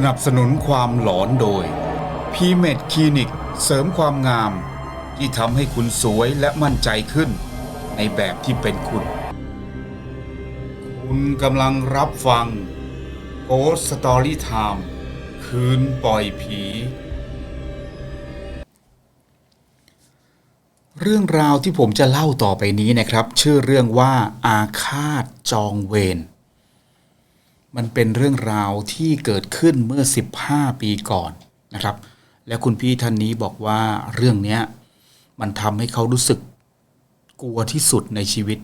สนับสนุนความหลอนโดย p m e d c l i n i c เสริมความงาม ที่ทำให้คุณสวยและมั่นใจขึ้น ในแบบที่เป็นคุณ คุณกำลังรับฟัง Ghost Story Time คืนปล่อยผี เรื่องราวที่ผมจะเล่าต่อไปนี้นะครับ ชื่อเรื่องว่าอาฆาตจองเวร มันเป็นเรื่องราวที่เกิดขึ้นเมื่อ 15 ปีก่อนนะครับ และคุณพี่ท่านนี้บอกว่าเรื่องนี้มันทำให้เขารู้สึกกลัวที่สุดในชีวิต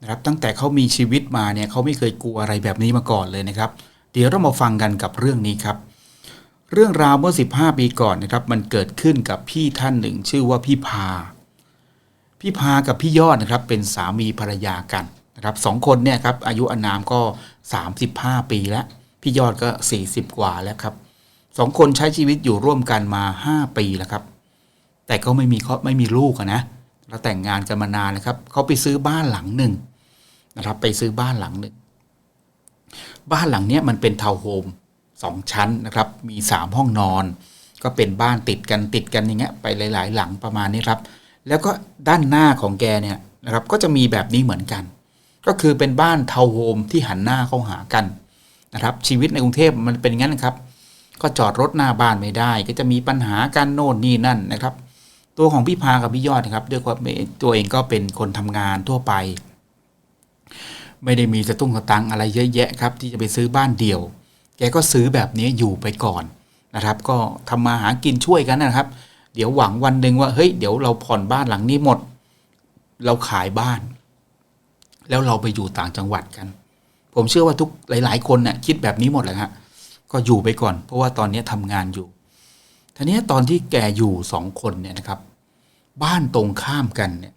นะครับ ตั้งแต่เขามีชีวิตมาเนี่ยเขาไม่เคยกลัวอะไรแบบนี้มาก่อนเลยนะครับ เดี๋ยวเรามาฟังกันกับเรื่องนี้ครับ เรื่องราวเมื่อ 15 ปีก่อนนะครับ มันเกิดขึ้นกับพี่ท่านหนึ่ง ชื่อว่าพี่พา พี่พากับพี่ยอดนะครับเป็นสามีภรรยากัน นะครับสองคนเนี่ยครับอายุอนามก็ 35 ปีแล้ว พี่ยอดก็ 40 กว่าแล้วครับสองคนใช้ชีวิตอยู่ร่วมกันมา 5 ปีแล้วครับ แต่ก็ไม่มีเขาไม่มีลูกนะแล้วแต่งงานกันมานานนะครับเขาไปซื้อบ้านหลังหนึ่งนะครับ ไปซื้อบ้านหลังหนึ่งบ้านหลังเนี้ยมันเป็นทาวน์โฮมสองชั้นนะครับ มีสามห้องนอน ก็เป็นบ้านติดกันติดกันอย่างเงี้ยไปหลาย ๆ หลังประมาณนี้ครับ แล้วก็ด้านหน้าของแกเนี่ยนะครับ ก็จะมีแบบนี้เหมือนกัน ก็คือเป็นบ้านทาวน์โฮมที่หันหน้าเข้าหากันนะครับชีวิตในกรุงเทพมันเป็นงั้นครับ ก็จอดรถหน้าบ้านไม่ได้ ก็จะมีปัญหาการโน่นนี่นั่นนะครับ ตัวของพี่พากับพี่ยอดนะครับด้วยความตัวเองก็เป็นคนทำงานทั่วไป ไม่ได้มีสตุ้งสตังอะไรเยอะแยะครับ ที่จะไปซื้อบ้านเดี่ยว แกก็ซื้อแบบนี้อยู่ไปก่อนนะครับ ก็ทำมาหากินช่วยกันนะครับ เดี๋ยวหวังวันหนึ่งว่าเฮ้ยเดี๋ยวเราผ่อนบ้านหลังนี้หมด เราขายบ้าน แล้วเราไปอยู่ต่างจังหวัดกัน ผมเชื่อว่าทุกหลาย ๆ คนเนี่ยคิดแบบนี้หมดเลยฮะก็อยู่ไปก่อน เพราะว่าตอนนี้ทำงานอยู่ทีนี้ตอนที่แกอยู่สองคนเนี่ยนะครับ บ้านตรงข้ามกันเนี่ย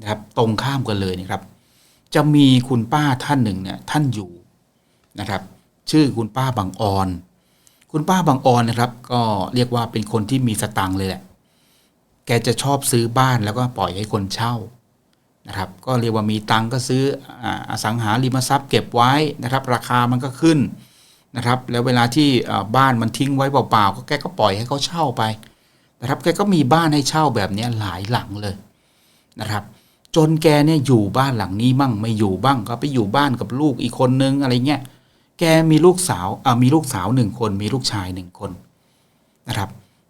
นะครับ ตรงข้ามกันเลยนะครับ จะมีคุณป้าท่านหนึ่งเนี่ยท่านอยู่นะครับ ชื่อคุณป้าบางออนคุณป้าบางออนนะครับ ก็เรียกว่าเป็นคนที่มีสตังค์เลยแหละ แกจะชอบซื้อบ้านแล้วก็ปล่อยให้คนเช่า นะครับก็เรียกว่ามีตังค์ก็ซื้ออสังหาริมทรัพย์เก็บไว้นะครับ ราคามันก็ขึ้นนะครับ แล้วเวลาที่บ้านมันทิ้งไว้เปล่าๆก็แกก็ปล่อยให้เขาเช่าไปนะครับแกก็มีบ้านให้เช่าแบบนี้หลายหลังเลยนะครับ จนแกเนี่ยอยู่บ้านหลังนี้มั่งไม่อยู่บ้างก็ไปอยู่บ้านกับลูกอีกคนนึงอะไรเงี้ยแกมีลูกสาวอ่ามีลูกสาวหนึ่งคน มีลูกชายหนึ่งคนนะครับ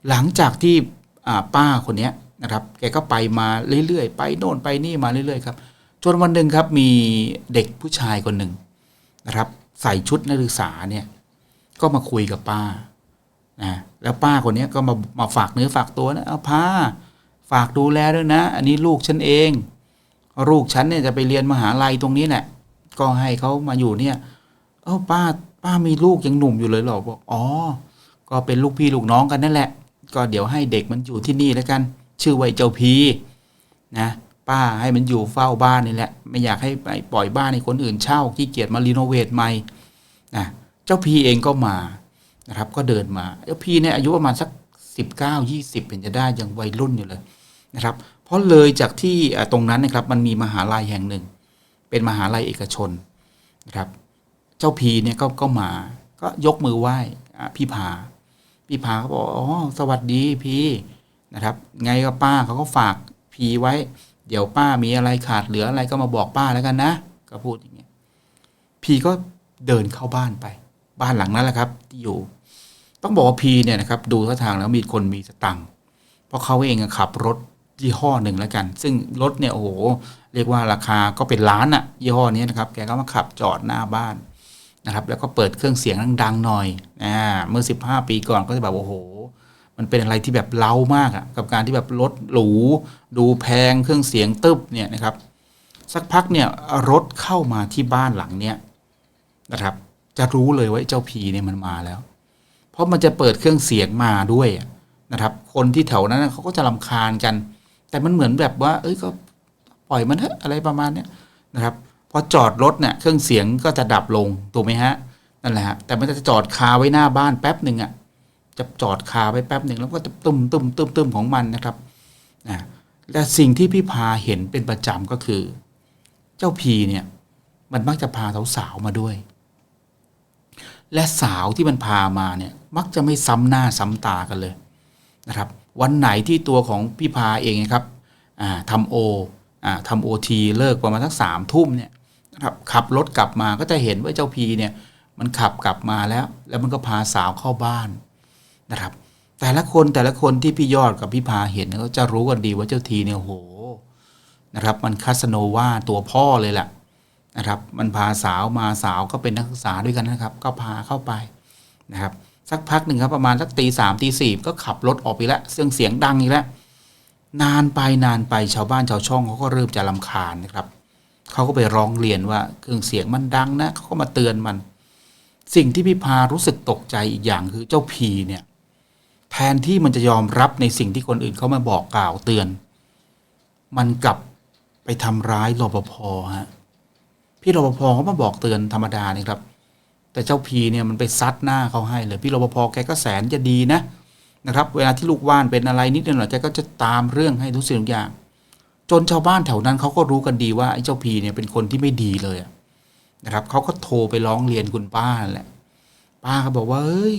หลังจากที่ป้าคนเนี้ย นะครับ แกก็ไปมาเรื่อยๆ ไปโน่นไปนี่มาเรื่อยๆครับ จนวันหนึ่งครับมีเด็กผู้ชายคนหนึ่งนะครับ ใส่ชุดนักศึกษาเนี่ยก็มาคุยกับป้านะแล้วป้าคนนี้ก็มามาฝากเนื้อฝากตัวนะเอาพาฝากดูแลด้วยนะ อันนี้ลูกฉันเอง ลูกฉันเนี่ยจะไปเรียนมหาลัยตรงนี้แหละก็ให้เขามาอยู่เนี่ย เออป้าป้ามีลูกยังหนุ่มอยู่เลยเหรอบอกอ๋อ ก็เป็นลูกพี่ลูกน้องกันนั่นแหละ ก็เดี๋ยวให้เด็กมันอยู่ที่นี่แล้วกัน ชื่อไว้เจ้าพีนะป้าให้มันอยู่เฝ้าบ้านนี่แหละ ไม่อยากให้ไปปล่อยบ้านให้คนอื่นเช่าขี้เกียจมารีโนเวทใหม่นะเจ้าพีเองก็มานะครับ ก็เดินมาเจ้าพีเนี่ยอายุประมาณสักสิบเก้ายี่สิบเป็นจะได้ยังวัยรุ่นอยู่เลยนะครับ เพราะเลยจากที่ตรงนั้นนะครับมันมีมหาลัยแห่งหนึ่ง เป็นมหาลัยเอกชนนะครับ เจ้าพีเนี่ยก็ก็มาก็ยกมือไหว้พี่พาพี่พาเขาบอกอ๋อสวัสดีพี่ นะครับ ไงก็ป้าเขาก็ฝากพีไว้ เดี๋ยวป้ามีอะไรขาดเหลืออะไรก็มาบอกป้าแล้วกันนะ ก็พูดอย่างเงี้ยพีก็เดินเข้าบ้านไป บ้านหลังนั้นแหละครับ ที่อยู่ ต้องบอกว่าพีเนี่ยนะครับ ดูท่าทางแล้วมีคนมีสตังค์เพราะเขาเองขับรถยี่ห้อหนึ่งแล้วกัน ซึ่งรถเนี่ยโอ้โหเรียกว่าราคาก็เป็นล้านอะยี่ห้อนี้นะครับ แกก็มาขับจอดหน้าบ้านนะครับ แล้วก็เปิดเครื่องเสียงดังๆหน่อยอ่าเมื่อ 15 ปีก่อนก็จะแบบโอ้โห มันเป็นอะไรที่แบบเล้ามากอะกับการที่แบบรถหรูดูแพงเครื่องเสียงตึบเนี่ยนะครับ สักพักเนี่ยรถเข้ามาที่บ้านหลังเนี้ยนะครับ จะรู้เลยว่าไอ้เจ้าผีเนี่ยมันมาแล้ว เพราะมันจะเปิดเครื่องเสียงมาด้วยนะครับ คนที่แถวนั้นเขาก็จะรำคาญกัน แต่มันเหมือนแบบว่า เอ้ยก็ปล่อยมันเถอะอะไรประมาณเนี้ยนะครับพอจอดรถเนี่ยเครื่องเสียงก็จะดับลงถูกไหมฮะนั่นแหละฮะแต่มันจะจอดคาไว้หน้าบ้านแป๊บหนึ่งอะ จะจอดคาไว้แป๊บหนึ่งแล้วก็จะตุ้มตุ้มตุ้มตุ้มของมันนะครับนะและสิ่งที่พี่พาเห็นเป็นประจำก็คือ เจ้าพีเนี่ยมันมักจะพาสาวๆมาด้วย และสาวที่มันพามาเนี่ยมักจะไม่ซ้ำหน้าซ้ำตากันเลยนะครับ วันไหนที่ตัวของพี่พาเองนะครับทำโอทำโอทีเลิกประมาณสักสามทุ่มเนี่ยนะครับขับรถกลับมาก็จะเห็นว่าเจ้าพีเนี่ยมันขับกลับมาแล้ว แล้วมันก็พาสาวเข้าบ้าน นะครับ แต่ละคนแต่ละคนที่พี่ยอดกับพี่พาเห็นก็จะรู้กันดีว่าเจ้าทีเนี่ยโหนะครับ มันคาสโนวาตัวพ่อเลยแหละนะครับ มันพาสาวมาสาวก็เป็นนักศึกษาด้วยกันนะครับ ก็พาเข้าไปนะครับ สักพักหนึ่งครับประมาณสักตีสามตีสี่ก็ขับรถออกไปแล้วเสียงเสียงดังอีกแล้วนานไปนานไปชาวบ้านชาวช่องเขาก็เริ่มจะลำคาญนะครับเขาก็ไปร้องเรียนว่าเครื่องเสียงมันดังนะเขาก็มาเตือนมัน สิ่งที่พี่พารู้สึกตกใจอีกอย่างคือเจ้าพีเนี่ย แทนที่มันจะยอมรับในสิ่งที่คนอื่นเขามาบอกกล่าวเตือน มันกลับไปทำร้ายรปภฮะพี่รปภเขามาบอกเตือนธรรมดานี่ครับ แต่เจ้าพีเนี่ยมันไปซัดหน้าเขาให้เลยพี่รปภแกก็แสนจะดีนะนะครับ เวลาที่ลูกว่านเป็นอะไรนิดหน่อยแกก็จะตามเรื่องให้ทุกสิ่งทุกอย่าง จนชาวบ้านแถวนั้นเขาก็รู้กันดีว่าไอ้เจ้าพีเนี่ยเป็นคนที่ไม่ดีเลยนะครับเขาก็โทรไปร้องเรียนคุณป้าแหละป้าก็บอกว่าเอ้ย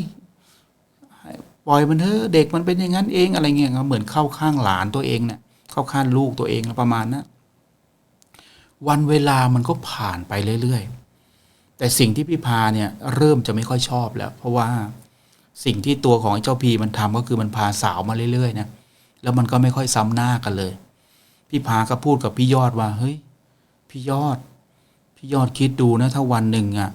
ปล่อยมันเถอะเด็กมันเป็นอย่างนั้นเองอะไรเงี้ยเหมือนเข้าข้างหลานตัวเองเนี่ยเข้าข้างลูกตัวเองประมาณนั้นวันเวลามันก็ผ่านไปเรื่อยๆ แต่สิ่งที่พี่พาเนี่ยเริ่มจะไม่ค่อยชอบแล้ว เพราะว่าสิ่งที่ตัวของไอ้เจ้าพีมันทำก็คือมันพาสาวมาเรื่อยๆนะแล้วมันก็ไม่ค่อยซ้ำหน้ากันเลย พี่พาก็พูดกับพี่ยอดว่าเฮ้ยพี่ยอด พี่ยอดคิดดูนะถ้าวันหนึ่งอะ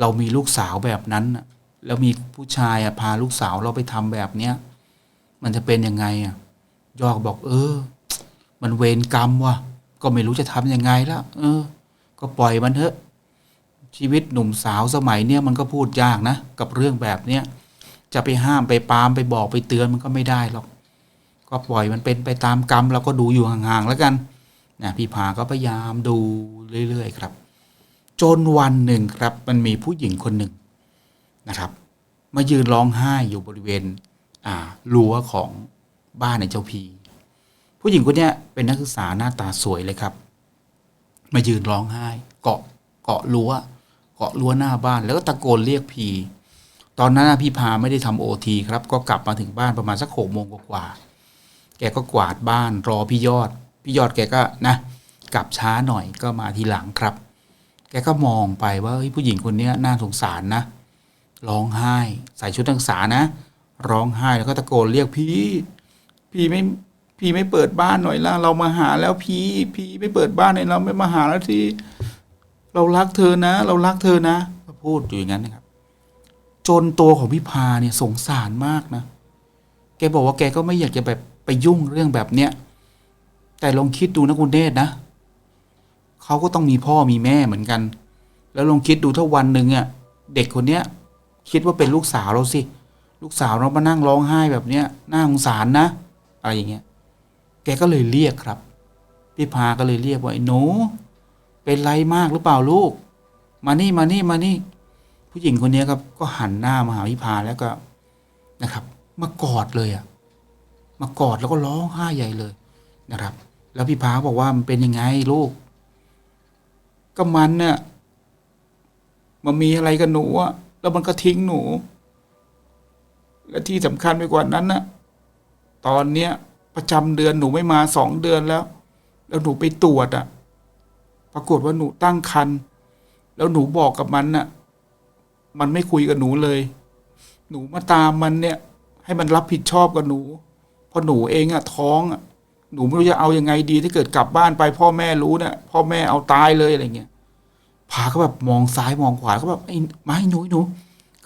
เรามีลูกสาวแบบนั้นอะ แล้วมีผู้ชายอะพาลูกสาวเราไปทำแบบเนี้ยมันจะเป็นยังไงอะยอดบอก เออ มันเวรกรรมว่ะ ก็ไม่รู้จะทำยังไงแล้วเออ ก็ปล่อยมันเถอะ ชีวิตหนุ่มสาวสมัยเนี้ยมันก็พูดยากนะกับเรื่องแบบเนี้ยจะไปห้ามไปปามไปบอกไปเตือนมันก็ไม่ได้หรอก ก็ปล่อยมันเป็นไปตามกรรมเราก็ดูอยู่ห่างๆแล้วกันนะพี่พาก็พยายามดูเรื่อยๆครับ จนวันหนึ่งครับ มันมีผู้หญิงคนหนึ่ง นะครับ มายืนร้องไห้อยู่บริเวณอ่ารั้วของบ้านในเจ้าพีผู้หญิงคนนี้เป็นนักศึกษาหน้าตาสวยเลยครับ มายืนร้องไห้ เกาะเกาะรั้ว เกาะรั้วหน้าบ้าน แล้วก็ตะโกนเรียกพีตอนนั้นพี่พาไม่ได้ทำโอทีครับ ก็กลับมาถึงบ้านประมาณสักหกโมงกว่าๆแกก็กวาดบ้านรอพี่ยอด พี่ยอดแกก็นะกลับช้าหน่อยก็มาทีหลังครับ แกก็มองไปว่าผู้หญิงคนนี้น่าสงสารนะ ร้องไห้ ใส่ชุดนักศึกษานะ ร้องไห้แล้วก็ตะโกนเรียกพี่ พี่ไม่พี่ไม่เปิดบ้านหน่อยละเรามาหาแล้วพี่ พี่ไม่เปิดบ้านให้เราไม่มาหาแล้วที่เรารักเธอนะ เรารักเธอนะพูดอยู่อย่างนั้นนะครับ จนตัวของพี่พาเนี่ยสงสารมากนะ แกบอกว่าแกก็ไม่อยากจะแบบไปยุ่งเรื่องแบบเนี้ยแต่ลองคิดดูนะคุณเนตรนะเขาก็ต้องมีพ่อมีแม่เหมือนกัน แล้วลองคิดดูถ้าวันหนึ่งอะเด็กคนเนี้ย คิดว่าเป็นลูกสาวเราสิ ลูกสาวเรามานั่งร้องไห้แบบเนี้ยน่าสงสารนะ อะไรอย่างเงี้ย แกก็เลยเรียกครับพี่พาก็เลยเรียกว่าไอ้หนูเป็นไรมากหรือเปล่าลูก มานี่มานี่มานี่ ผู้หญิงคนนี้ครับ ก็หันหน้ามาหาพี่พาแล้วก็นะครับ มากอดเลยอะมากอดแล้วก็ร้องไห้ใหญ่เลยนะครับ แล้วพี่พาบอกว่ามันเป็นยังไงลูก ก็มันเนี่ยมันมีอะไรกับหนูอะ แล้วมันก็ทิ้งหนู และที่สำคัญไปกว่านั้นน่ะตอนเนี้ย ประจำเดือนหนูไม่มาสองเดือนแล้ว แล้วหนูไปตรวจอะปรากฏว่าหนูตั้งครรภ์แล้วหนูบอกกับมันน่ะ มันไม่คุยกับหนูเลย หนูมาตามมันเนี่ย ให้มันรับผิดชอบกับหนูเพราะหนูเองอะท้องอะหนูไม่รู้จะเอายังไงดีถ้าเกิดกลับบ้านไปพ่อแม่รู้เนี่ยพ่อแม่เอาตายเลยอะไรเงี้ย พาก็แบบมองซ้ายมองขวาก็แบบไอ้มาให้หนูหนู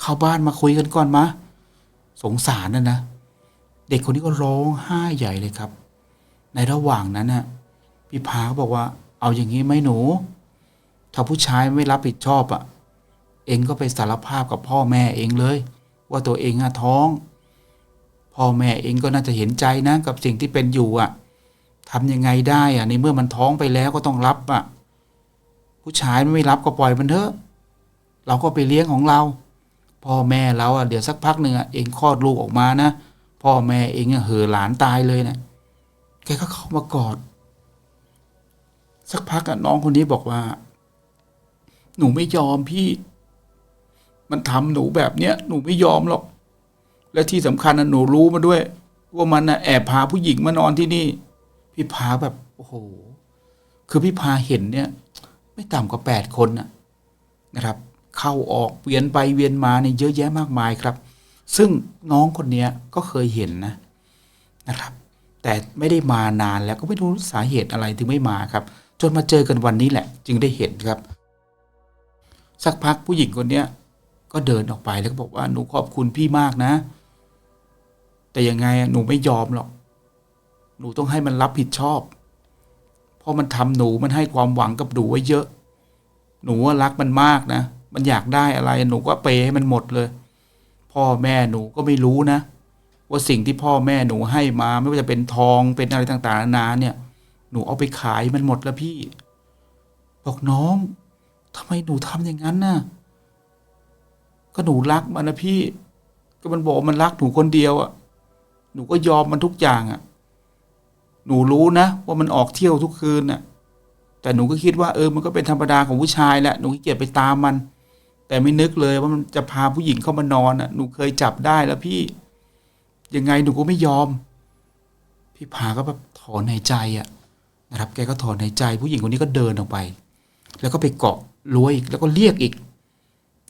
เข้าบ้านมาคุยกันก่อนมาสงสารนะนะ เด็กคนนี้ก็ร้องไห้ใหญ่เลยครับ ในระหว่างนั้นน่ะพี่พาก็บอกว่า เอาอย่างนี้ไหมหนู ถ้าผู้ชายไม่รับผิดชอบอะ เองก็ไปสารภาพกับพ่อแม่เองเลย ว่าตัวเองอะท้อง พ่อแม่เองก็น่าจะเห็นใจนะกับสิ่งที่เป็นอยู่อะทำยังไงได้อะในเมื่อมันท้องไปแล้วก็ต้องรับอะ ผู้ชายไม่รับก็ปล่อยมันเถอะ เราก็ไปเลี้ยงของเราพ่อแม่เราอะเดี๋ยวสักพักหนึ่งอะเองคลอดลูกออกมานะพ่อแม่เองอะเห่อหลานตายเลยนะแกก็เข้ามากอด สักพักอะน้องคนนี้บอกว่า หนูไม่ยอมพี่ มันทำหนูแบบเนี้ยหนูไม่ยอมหรอก และที่สำคัญนะหนูรู้มาด้วย ว่ามันนะแอบพาผู้หญิงมานอนที่นี่ พี่พาแบบโอ้โห คือพี่พาเห็นเนี่ย ไม่ต่ำกว่าแปดคนนะครับ เข้าออกเวียนไปเวียนมาเนี่ยเยอะแยะมากมายครับ ซึ่งน้องคนนี้ก็เคยเห็นนะนะครับ แต่ไม่ได้มานานแล้วก็ไม่รู้สาเหตุอะไรถึงไม่มาครับ จนมาเจอกันวันนี้แหละ จึงได้เห็นครับ สักพักผู้หญิงคนนี้ก็เดินออกไปแล้วก็บอกว่าหนูขอบคุณพี่มากนะ แต่ยังไงหนูไม่ยอมหรอก หนูต้องให้มันรับผิดชอบ เพราะมันทำหนูมันให้ความหวังกับหนูไว้เยอะ หนูว่ารักมันมากนะ มันอยากได้อะไรหนูก็เปย์ให้มันหมดเลย พ่อแม่หนูก็ไม่รู้นะ ว่าสิ่งที่พ่อแม่หนูให้มาไม่ว่าจะเป็นทองเป็นอะไรต่างๆนานาเนี่ย หนูเอาไปขายมันหมดแล้วพี่ บอกน้องทำไมหนูทำอย่างนั้นน่ะก็หนูรักมันนะพี่ ก็มันบอกมันรักหนูคนเดียวอะ่ะ หนูก็ยอมมันทุกอย่างอะ่ะ หนูรู้นะ ว่ามันออกเที่ยวทุกคืนน่ะ แต่หนูก็คิดว่าเออมันก็เป็นธรรมดาของผู้ชายแหละหนูขี้เกียจไปตามมัน แต่ไม่นึกเลยว่ามันจะพาผู้หญิงเข้ามานอนอะหนูเคยจับได้แล้วพี่ ยังไงหนูก็ไม่ยอม พี่พาก็แบบถอนหายใจอะนะครับ แกก็ถอนหายใจ ผู้หญิงคนนี้ก็เดินออกไป แล้วก็ไปเกาะรั้วอีกแล้วก็เรียกอีก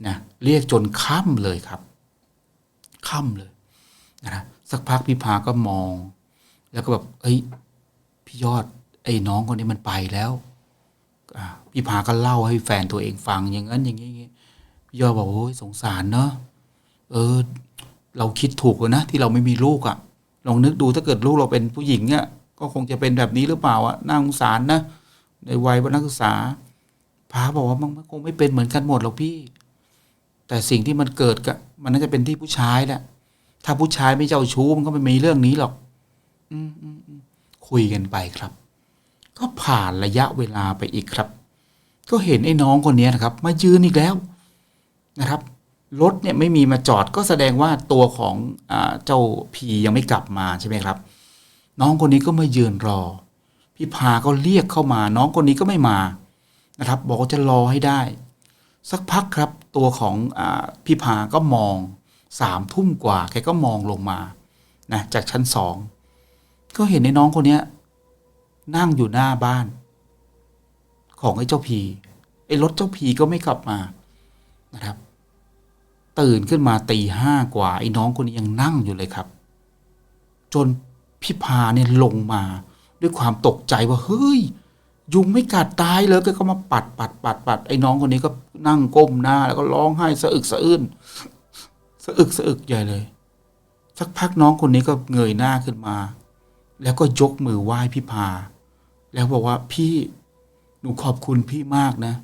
นะเรียกจนค่ำเลยครับ ค่ำเลยนะสักพักพี่พาก็มอง แล้วก็แบบเอ้ยพี่ยอด ไอ้น้องคนนี้มันไปแล้วพี่พาก็เล่าให้แฟนตัวเองฟังอย่างนั้นอย่างนี้อย่างนี้พี่ยอดบอกโอ้ยสงสารเนอะเออ เราคิดถูกเลยนะที่เราไม่มีลูกอะ่ะลองนึกดูถ้าเกิดลูกเราเป็นผู้หญิงเนี่ยก็คงจะเป็นแบบนี้หรือเปล่าอะ่ะน่าสงสารนะในวัยวันักศึกษาพาบอกว่ามันคงไม่เป็นเหมือนกันหมดหรอกพี่ แต่สิ่งที่มันเกิดกับมันน่าจะเป็นที่ผู้ชายแหละถ้าผู้ชายไม่เจ้าชู้มันก็ไม่มีเรื่องนี้หรอก คุยกันไปครับ ก็ผ่านระยะเวลาไปอีกครับ ก็เห็นไอ้น้องคนนี้นะครับ มายืนอีกแล้วนะครับรถเนี่ยไม่มีมาจอดก็แสดงว่าตัวของอเจ้าพียังไม่กลับมาใช่ไหมครับ น้องคนนี้ก็มายืนรอ พี่พาก็เรียกเข้ามา น้องคนนี้ก็ไม่มานะครับ บอกว่าจะรอให้ได้ สักพักครับ ตัวของอพี่พาก็มองสามทุ่มกว่าแกก็มองลงมานะจากชั้นสอง ก็เห็นในน้องคนเนี้ย นั่งอยู่หน้าบ้าน ของไอ้เจ้าพีไอ้รถเจ้าพีก็ไม่กลับมานะครับ ตื่นขึ้นมาตีห้ากว่า ไอ้น้องคนนี้ยังนั่งอยู่เลยครับ จนพี่พาเนี่ยลงมา ด้วยความตกใจว่าเฮ้ย ยุงไม่กัดตายเลยก็มาปัดปัดปัดปัดไอ้น้องคนนี้ก็นั่งก้มหน้า แล้วก็ร้องไห้สะอึกสะอื้นสะอึกสะอึกใหญ่เลย สักพักน้องคนนี้ก็เงยหน้าขึ้นมา แล้วก็ยกมือไหว้พี่พา แล้วบอกว่าพี่หนูขอบคุณพี่มากนะ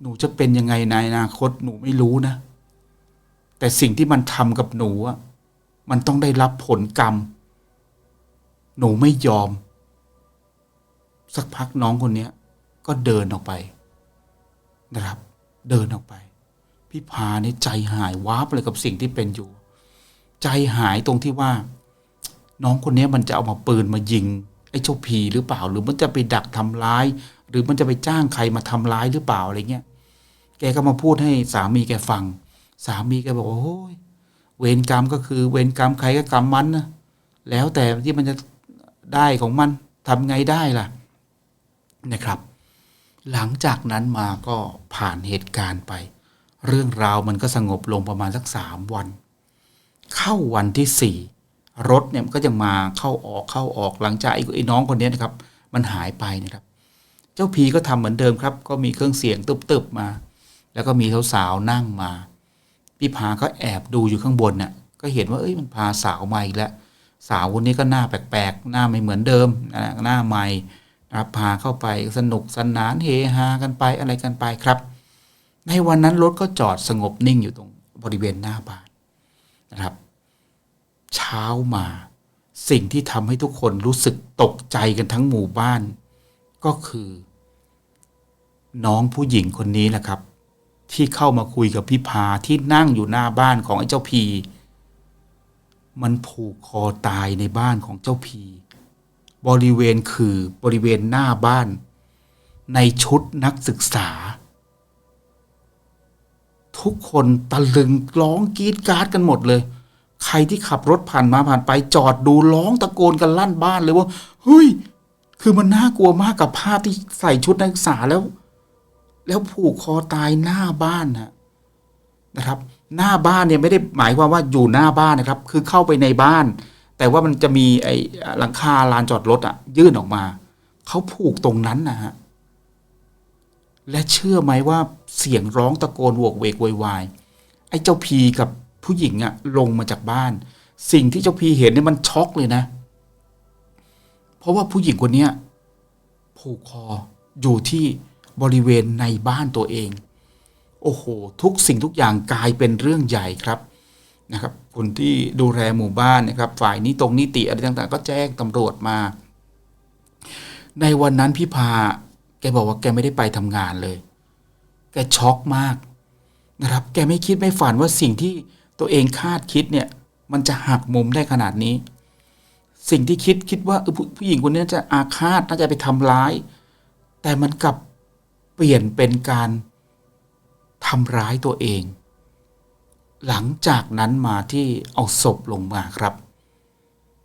หนูจะเป็นยังไงในอนาคตหนูไม่รู้นะ แต่สิ่งที่มันทำกับหนูอะมันต้องได้รับผลกรรม หนูไม่ยอม สักพักน้องคนนี้ก็เดินออกไป นะครับ เดินออกไป พี่พาเนี่ยใจหายวาบเลยกับสิ่งที่เป็นอยู่ ใจหายตรงที่ว่า น้องคนนี้มันจะเอามาปืนมายิง ไอ้เจ้าพีหรือเปล่า หรือมันจะไปดักทำร้าย หรือมันจะไปจ้างใครมาทำร้ายหรือเปล่าอะไรเงี้ยแกก็มาพูดให้สามีแกฟัง สามีแกบอกว่าโอ้ยเวรกรรมก็คือเวรกรรมใครก็กรรมมันนะแล้วแต่ที่มันจะได้ของมันทำไงได้ล่ะนะครับ หลังจากนั้นมาก็ผ่านเหตุการณ์ไป เรื่องราวมันก็สงบลงประมาณสักสามวัน เข้าวันที่สี่รถเนี่ยมันก็ยังมาเข้าออกเข้าออกหลังจากไอ้น้องคนนี้นะครับ มันหายไปนะครับ เจ้าพีก็ทำเหมือนเดิมครับ ก็มีเครื่องเสียงตึบๆมา แล้วก็มีสาวๆนั่งมาพี่พาก็แอบดูอยู่ข้างบนน่ะก็เห็นว่าเอ้ยมันพาสาวมาอีกแล้วสาวคนนี้ก็หน้าแปลกๆ หน้าไม่เหมือนเดิมนะหน้าใหม่นะครับพาเข้าไปสนุกสนานเฮฮากันไปอะไรกันไปครับ ในวันนั้นรถก็จอดสงบนิ่งอยู่ตรงบริเวณหน้าบ้านนะครับ เช้ามา สิ่งที่ทำให้ทุกคนรู้สึกตกใจกันทั้งหมู่บ้าน ก็คือ น้องผู้หญิงคนนี้แหละครับ ที่เข้ามาคุยกับพี่พาที่นั่งอยู่หน้าบ้านของไอ้เจ้าพี มันผูกคอตายในบ้านของเจ้าพี บริเวณคือบริเวณหน้าบ้าน ในชุดนักศึกษาทุกคนตะลึงร้องกรีดกราร์ดกันหมดเลย ใครที่ขับรถผ่านมาผ่านไปจอดดูร้องตะโกนกันลั่นบ้านเลยว่าเฮ้ย คือมันน่ากลัวมากกับภาพที่ใส่ชุดนักศึกษาแล้ว แล้วผูกคอตายหน้าบ้านนะนะครับ หน้าบ้านเนี่ยไม่ได้หมายความว่าอยู่หน้าบ้านนะครับ คือเข้าไปในบ้าน แต่ว่ามันจะมีไอ้หลังคาลานจอดรถอะยื่นออกมาเขาผูกตรงนั้นนะฮะและเชื่อไหมว่าเสียงร้องตะโกนโวกเวกวยวายไอ้เจ้าพีกับ ผู้หญิงอะลงมาจากบ้าน สิ่งที่เจ้าพีเห็นเนี่ยมันช็อกเลยนะ เพราะว่าผู้หญิงคนเนี้ยผูกคออยู่ที่บริเวณในบ้านตัวเอง โอ้โห ทุกสิ่งทุกอย่างกลายเป็นเรื่องใหญ่ครับนะครับ คนที่ดูแลหมู่บ้านนะครับ ฝ่ายนี้ตรงนิติอะไรต่างๆ ก็แจ้งตำรวจมา ในวันนั้นพี่พาแกบอกว่าแกไม่ได้ไปทำงานเลย แกช็อกมากนะครับ แกไม่คิดไม่ฝันว่าสิ่งที่ ตัวเองคาดคิดเนี่ย มันจะหักมุมได้ขนาดนี้ สิ่งที่คิดคิดว่าผู้ผู้หญิงคนนี้จะอาฆาตน่าจะไปทำร้าย แต่มันกลับเปลี่ยนเป็นการทำร้ายตัวเอง หลังจากนั้นมาที่เอาศพลงมาครับ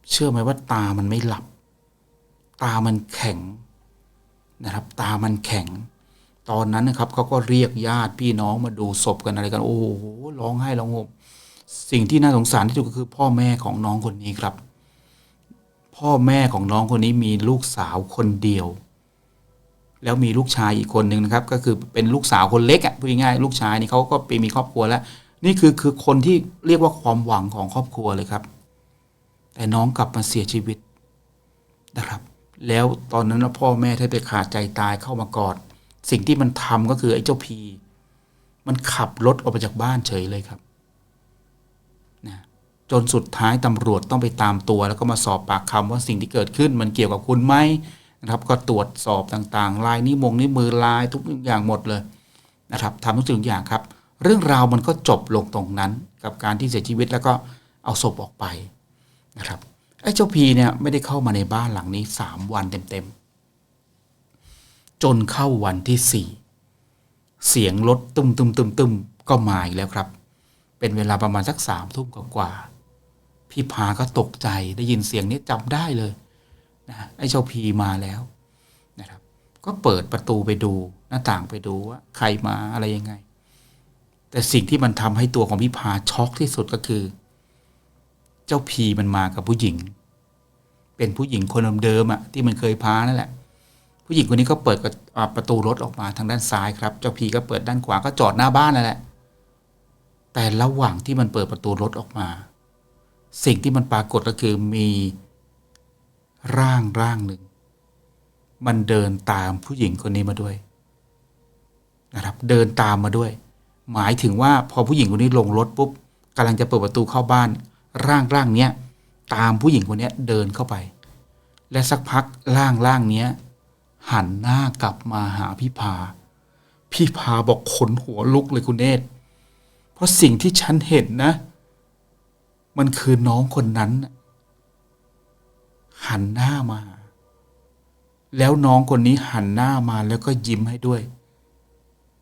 เชื่อไหมว่าตามันไม่หลับ ตามันแข็งนะครับ ตามันแข็ง ตอนนั้นนะครับเขาก็เรียกญาติพี่น้องมาดูศพกันอะไรกัน โอ้โหร้องไห้ร้องห่ม สิ่งที่น่าสงสารที่สุดก็คือพ่อแม่ของน้องคนนี้ครับ พ่อแม่ของน้องคนนี้มีลูกสาวคนเดียว แล้วมีลูกชายอีกคนหนึ่งนะครับ ก็คือเป็นลูกสาวคนเล็กอะพูดง่ายๆลูกชายนี่เขาก็ไปมีครอบครัวแล้ว นี่คือคือคนที่เรียกว่าความหวังของครอบครัวเลยครับ แต่น้องกลับมาเสียชีวิตนะครับ แล้วตอนนั้นนะพ่อแม่แทบจะขาดใจตายเข้ามากอด สิ่งที่มันทำก็คือไอ้เจ้าพีมันขับรถออกไปจากบ้านเฉยเลยครับ จนสุดท้ายตำรวจต้องไปตามตัว แล้วก็มาสอบปากคำว่าสิ่งที่เกิดขึ้นมันเกี่ยวกับคุณไหมนะครับ ก็ตรวจสอบต่างๆ ลายนิ้วมงนิ้วมือลายทุกอย่างหมดเลยนะครับทำทุกสิ่งทุกอย่างครับ เรื่องราวมันก็จบลงตรงนั้น กับการที่เสียชีวิตแล้วก็เอาศพออกไปนะครับไอ้เจ้าพีเนี่ยไม่ได้เข้ามาในบ้านหลังนี้สามวันเต็มๆ จนเข้าวันที่สี่เสียงรถตุ้มตุ้มตุ้มตุ้มก็มาอีกแล้วครับ เป็นเวลาประมาณสักสามทุ่มกว่าๆ พี่พาก็ตกใจได้ยินเสียงนี้จำได้เลยนะไอ้เจ้าพีมาแล้วนะครับ ก็เปิดประตูไปดูหน้าต่างไปดูว่าใครมาอะไรยังไง แต่สิ่งที่มันทำให้ตัวของพี่พาช็อกที่สุดก็คือ เจ้าพีมันมากับผู้หญิง เป็นผู้หญิงคนเดิมๆอะที่มันเคยพานั่นแหละ ผู้หญิงคนนี้ก็เปิดประตูรถออกมาทางด้านซ้ายครับ เจ้าพีก็เปิดด้านขวาก็จอดหน้าบ้านนั่นแหละ แต่ระหว่างที่มันเปิดประตูรถออกมา สิ่งที่มันปรากฏก็คือมีร่างร่างหนึ่ง มันเดินตามผู้หญิงคนนี้มาด้วยนะครับเดินตามมาด้วย หมายถึงว่าพอผู้หญิงคนนี้ลงรถปุ๊บกำลังจะเปิดประตูเข้าบ้าน ร่างร่างเนี้ยตามผู้หญิงคนนี้เดินเข้าไป และสักพักร่างร่างเนี้ยหันหน้ากลับมาหาพี่พา พี่พาบอกขนหัวลุกเลยคุณเนตเพราะสิ่งที่ฉันเห็นนะ มันคือน้องคนนั้น หันหน้ามา แล้วน้องคนนี้หันหน้ามาแล้วก็ยิ้มให้ด้วย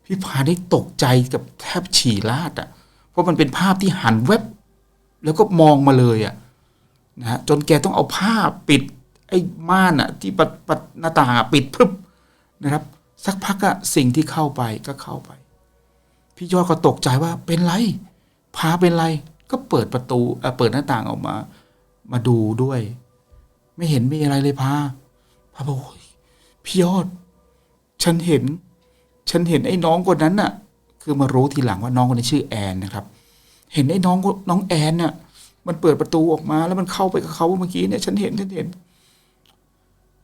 พี่พาได้ตกใจกับแทบฉี่ลาดอะ เพราะมันเป็นภาพที่หันแวบแล้วก็มองมาเลยอะนะฮะจนแกต้องเอาผ้าปิด ไอ้ม่านอะ ที่ปัดปัดหน้าต่างอะปิดพึบนะครับ สักพักอะสิ่งที่เข้าไปก็เข้าไป พี่ยอดก็ตกใจว่าเป็นไรพาเป็นไร ก็เปิดประตูเอ่อเปิดหน้าต่างออกมา มาดูด้วย ไม่เห็นมีอะไรเลยพาพาบอกโอ้ยพี่ยอด ฉันเห็น ฉันเห็นไอ้น้องคนนั้นน่ะ คือมารู้ทีหลังว่าน้องคนนี้ชื่อแอนนะครับ เห็นไอ้น้องนน้องแอนน่ะ มันเปิดประตูออกมา แล้วมันเข้าไปกับเขาเมื่อกี้เนี่ย ฉันเห็นฉันเห็น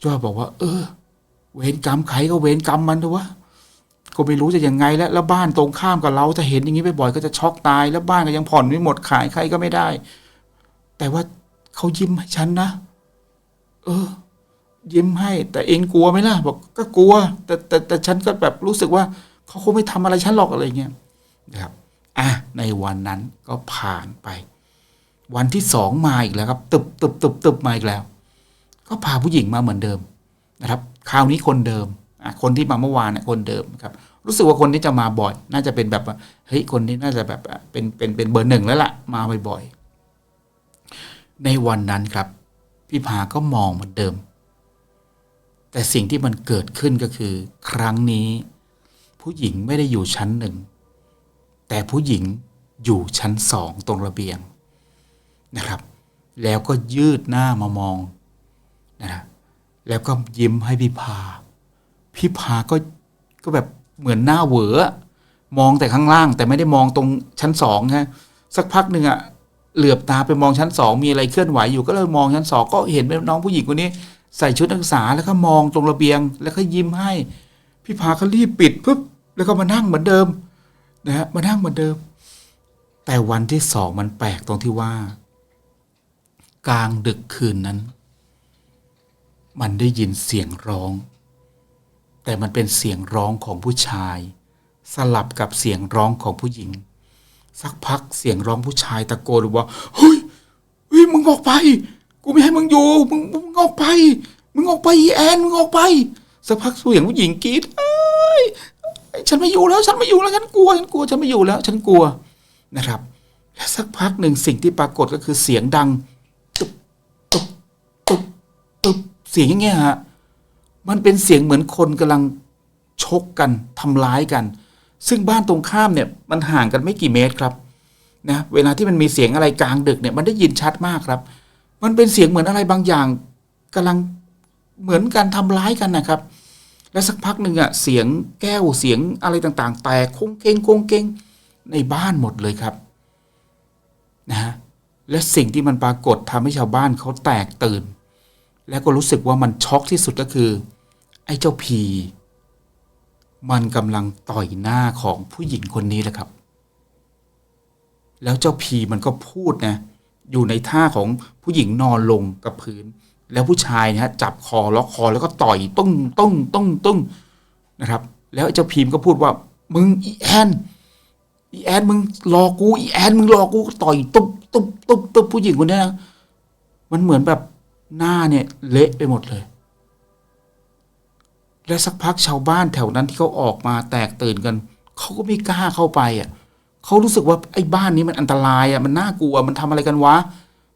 ยอดบอกว่า เออ เวรกรรมใครก็เวรกรรมมันเถอะวะ ก็ไม่รู้จะยังไงแล้วแล้วบ้านตรงข้ามกับเราถ้าเห็นอย่างนี้บ่อยๆก็จะช็อกตาย แล้วบ้านก็ยังผ่อนไม่หมดขายใครก็ไม่ได้ แต่ว่าเขายิ้มให้ฉันนะ เออ ยิ้มให้ แต่เองกลัวไหมล่ะ บอกก็กลัว แต่แต่แต่ฉันก็แบบรู้สึกว่า เขาคงไม่ทำอะไรฉันหรอกอะไรเงี้ยนะครับอะในวันนั้นก็ผ่านไป วันที่สองมาอีกแล้วครับ ตึบตึบตึบตึบมาอีกแล้ว ก็พาผู้หญิงมาเหมือนเดิมนะครับ คราวนี้คนเดิม คนที่มาเมื่อวานน่ะคนเดิมครับรู้สึกว่าคนนี้จะมาบ่อย น่าจะเป็นแบบเฮ้ยคนนี้น่าจะแบบเป็นเป็นเป็นเบอร์หนึ่งแล้วล่ะมาบ่อยๆในวันนั้นครับ พี่พาก็มองเหมือนเดิม แต่สิ่งที่มันเกิดขึ้นก็คือ ครั้งนี้ ผู้หญิงไม่ได้อยู่ชั้นหนึ่งแต่ผู้หญิงอยู่ชั้นสองตรงระเบียงนะครับ แล้วก็ยืดหน้ามามองนะครับแล้วก็ยิ้มให้พี่พา พี่พาก็ก็แบบเหมือนหน้าเหวอะมองแต่ข้างล่าง แต่ไม่ได้มองตรงชั้นสองฮะสักพักหนึ่งอะเหลือบตาไปมองชั้นสองมีอะไรเคลื่อนไหวอยู่ก็เลยมองชั้นสองก็เห็นเป็นน้องผู้หญิงคนนี้ ใส่ชุดนักศึกษาแล้วก็มองตรงระเบียง แล้วก็ยิ้มให้ พี่พาก็รีบปิดปุ๊บแล้วก็มานั่งเหมือนเดิมนะฮะมานั่งเหมือนเดิม แต่วันที่สองมันแปลกตรงที่ว่า กลางดึกคืนนั้น มันได้ยินเสียงร้อง แต่มันเป็นเสียงร้องของผู้ชาย สลับกับเสียงร้องของผู้หญิง สักพักเสียงร้องผู้ชายตะโกนว่าเฮ้ยเฮ้ยมึงออกไป กูไม่ให้มึงอยู่มึงมึงออกไป มึงออกไปอีแอนมึงออกไปสักพักเสียงผู้หญิงกรีดเอ้ยฉันไม่อยู่แล้วฉันไม่อยู่แล้วฉันกลัวฉันกลัวฉันไม่อยู่แล้ว ฉันกลัวนะครับและสักพักหนึ่งสิ่งที่ปรากฏก็คือเสียงดัง ตุ๊บตุ๊บตุ๊บตุ๊บเสียงอย่างเงี้ยฮะ มันเป็นเสียงเหมือนคนกำลังชกกันทำร้ายกัน ซึ่งบ้านตรงข้ามเนี่ยมันห่างกันไม่กี่เมตรครับนะเวลาที่มันมีเสียงอะไรกลางดึกเนี่ยมันได้ยินชัดมากครับ มันเป็นเสียงเหมือนอะไรบางอย่างกำลังเหมือนการทำร้ายกันนะครับ และสักพักหนึ่งอะเสียงแก้วเสียงอะไรต่างๆ แตกคงเกงคงเกงในบ้านหมดเลยครับนะฮะและสิ่งที่มันปรากฏทำให้ชาวบ้านเขาแตกตื่น แล้วก็รู้สึกว่ามันช็อกที่สุดก็คือ ไอ้เจ้าพีมันกำลังต่อยหน้าของผู้หญิงคนนี้แหละครับ แล้วเจ้าพีมันก็พูดนะอยู่ในท่าของผู้หญิงนอนลงกับพื้น แล้วผู้ชายนะฮะจับคอล็อกคอแล้วก็ต่อยตุ้งตุ้งตุ้งตุ้งนะครับ แล้วเจ้าพีมก็พูดว่ามึงอีแอนอีแอนมึงรอกูอีแอนมึงรอกูก็ต่อยตุ๊บตุ๊บตุ๊บตุ๊บผู้หญิงคนนี้นะมันเหมือนแบบ หน้าเนี่ยเละไปหมดเลย และสักพักชาวบ้านแถวนั้นที่เขาออกมาแตกตื่นกัน เขาก็ไม่กล้าเข้าไปอะเขารู้สึกว่าไอ้บ้านนี้มันอันตรายอะมันน่ากลัวมันทำอะไรกันวะ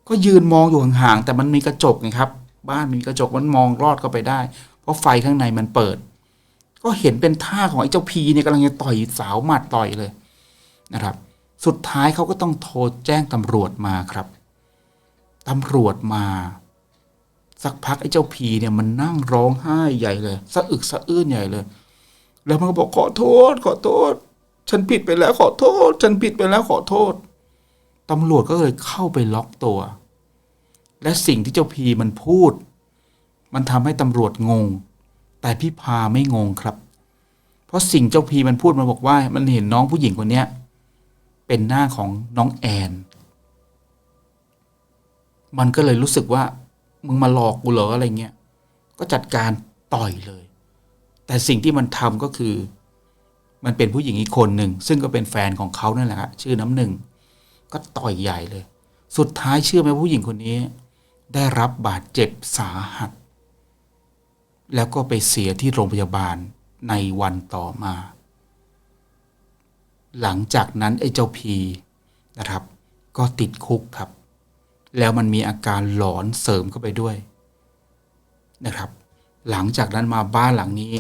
ก็ยืนมองอยู่ห่างๆแต่มันมีกระจกไงครับ บ้านมีกระจกมันมองรอดเข้าไปได้ เพราะไฟข้างในมันเปิด ก็เห็นเป็นท่าของไอ้เจ้าพีเนี่ยกำลังจะต่อยสาวหมัดต่อยเลยนะครับ สุดท้ายเขาก็ต้องโทรแจ้งตำรวจมาครับตำรวจมา สักพักไอ้เจ้าพีเนี่ยมันนั่งร้องไห้ใหญ่เลยสะอึกสะอื้นใหญ่เลย แล้วมันก็บอกขอโทษ ขอโทษ ฉันผิดไปแล้วขอโทษ ฉันผิดไปแล้วขอโทษตำรวจก็เลยเข้าไปล็อกตัว และสิ่งที่เจ้าพีมันพูด มันทำให้ตำรวจงง แต่พี่พาไม่งงครับ เพราะสิ่งเจ้าพีมันพูดมันบอกว่า มันเห็นน้องผู้หญิงคนเนี้ยเป็นหน้าของน้องแอน มันก็เลยรู้สึกว่า มึงมาหลอกกูเหรออะไรเงี้ยก็จัดการต่อยเลย แต่สิ่งที่มันทำก็คือ มันเป็นผู้หญิงอีกคนหนึ่ง ซึ่งก็เป็นแฟนของเขานั่นแหละครับชื่อน้ำหนึ่ง ก็ต่อยใหญ่เลย สุดท้ายเชื่อไหมผู้หญิงคนนี้ ได้รับบาดเจ็บสาหัส แล้วก็ไปเสียที่โรงพยาบาลในวันต่อมา หลังจากนั้นไอ้เจ้าพีนะครับ ก็ติดคุกครับ แล้วมันมีอาการหลอนเสริมเข้าไปด้วยนะครับ หลังจากนั้นมาบ้านหลังนี้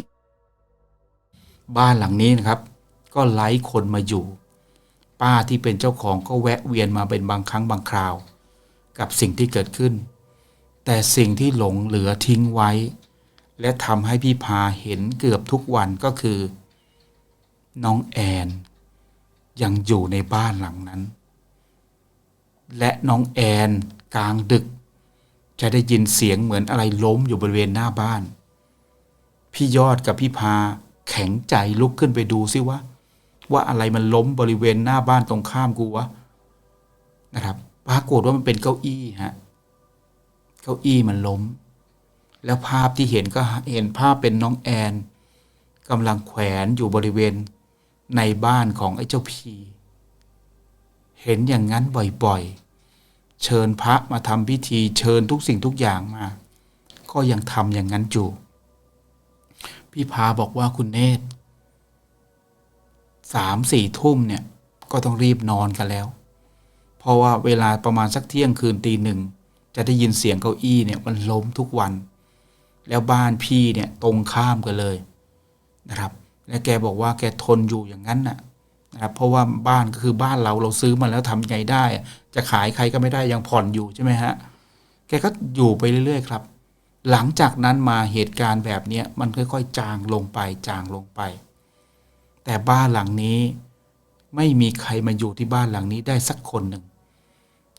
บ้านหลังนี้นะครับ ก็ไล่คนมาอยู่ ป้าที่เป็นเจ้าของก็แวะเวียนมาเป็นบางครั้งบางคราว กับสิ่งที่เกิดขึ้น แต่สิ่งที่หลงเหลือทิ้งไว้ และทำให้พี่พาเห็นเกือบทุกวันก็คือ น้องแอนยังอยู่ในบ้านหลังนั้น และน้องแอนกลางดึก จะได้ยินเสียงเหมือนอะไรล้มอยู่บริเวณหน้าบ้าน พี่ยอดกับพี่พาแข็งใจลุกขึ้นไปดูซิว่า ว่าอะไรมันล้มบริเวณหน้าบ้านตรงข้ามกูวะนะครับปรากฏว่ามันเป็นเก้าอี้ฮะเก้าอี้มันล้ม แล้วภาพที่เห็นก็เห็นภาพเป็นน้องแอนกำลังแขวนอยู่บริเวณในบ้านของไอ้เจ้าพี เห็นอย่างนั้นบ่อยๆ เชิญพระมาทำพิธีเชิญทุกสิ่งทุกอย่างมา ก็ยังทำอย่างนั้นอยู่ พี่พาบอกว่าคุณเนตรสามสี่ทุ่มเนี่ยก็ต้องรีบนอนกันแล้ว เพราะว่าเวลาประมาณสักเที่ยงคืนตีหนึ่งจะได้ยินเสียงเก้าอี้เนี่ยมันล้มทุกวัน แล้วบ้านพี่เนี่ยตรงข้ามกันเลยนะครับ และแกบอกว่าแกทนอยู่อย่างนั้นน่ะ นะครับเพราะว่าบ้านก็คือบ้านเราเราซื้อมาแล้วทำไงได้ จะขายใครก็ไม่ได้ยังผ่อนอยู่ใช่ไหมฮะแกก็อยู่ไปเรื่อย ๆ ครับ หลังจากนั้นมาเหตุการณ์แบบเนี้ยมันค่อยๆ จางลงไปจางลงไป แต่บ้านหลังนี้ไม่มีใครมาอยู่ที่บ้านหลังนี้ได้สักคนหนึ่ง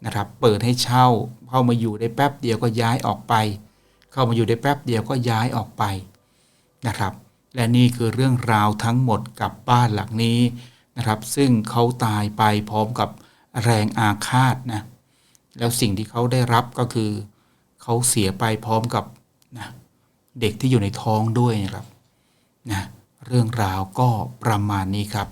นะครับ เปิดให้เช่าเข้ามาอยู่ได้แป๊บเดียวก็ย้ายออกไป เข้ามาอยู่ได้แป๊บเดียวก็ย้ายออกไปนะครับ และนี่คือเรื่องราวทั้งหมดกับบ้านหลังนี้ นะครับ ซึ่งเขาตายไปพร้อมกับแรงอาฆาตนะแล้วสิ่งที่เขาได้รับก็คือเขาเสียไปพร้อมกับนะเด็กที่อยู่ในท้องด้วยนะครับนะเรื่องราวก็ประมาณนี้ครับ